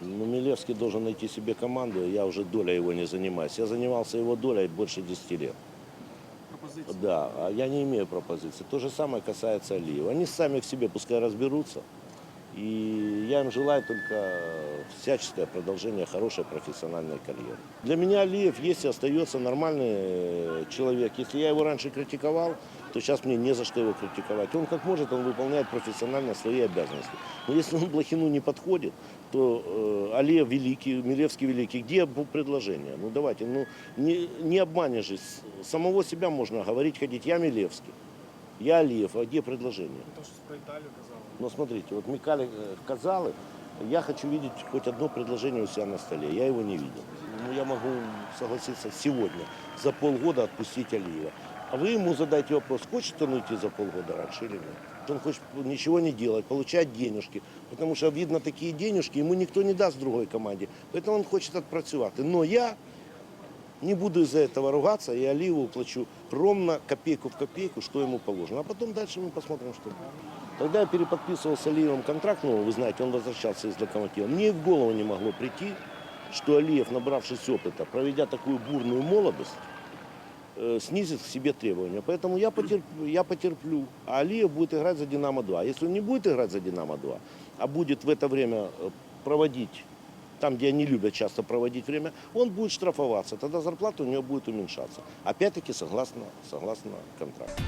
Ну, Милевский должен найти себе команду, я уже доля его не занимаюсь. Я занимался его долей больше 10 лет. Пропозиції. Да, а я не имею пропозиций. То же самое касается Алиева. Они сами к себе пускай разберутся. И я им желаю только всяческое продолжение хорошей профессиональной карьеры. Для меня Алиев есть и остается нормальный э, человек. Если я его раньше критиковал, то сейчас мне не за что его критиковать. Он как может, он выполняет профессионально свои обязанности. Но если он Блохину не подходит, то э, Алиев великий, Милевский великий. Где предложение? Ну давайте, ну не, не обманешь же. Самого себя можно говорить, ходить. Я Милевский, я Алиев, а где предложение? Ну, то, що про Італію казали. Но смотрите, вот Микали э, Казалы, я хочу видеть хоть одно предложение у себя на столе. Я его не видел. Ну, я могу согласиться сегодня, за полгода отпустить Алиева. А вы ему задайте вопрос, хочет он уйти за полгода раньше или нет? Он хочет ничего не делать, получать денежки. Потому что, видно, такие денежки ему никто не даст другой команде. Поэтому он хочет отпрацювати. Но я не буду из-за этого ругаться, и Алиеву плачу ровно копейку в копейку, что ему положено. А потом дальше мы посмотрим, что будет. Когда я переподписывал с Алиевым контракт, ну, вы знаете, он возвращался из локомотива, мне в голову не могло прийти, что Алиев, набравшись опыта, проведя такую бурную молодость, э, снизит к себе требования. Поэтому я потерплю, я потерплю. А Алиев будет играть за «Динамо-2». Если он не будет играть за «Динамо-2», а будет в это время э, проводить там, где они любят часто проводить время, он будет штрафоваться. Тогда зарплата у него будет уменьшаться. Опять-таки согласно, согласно контракту.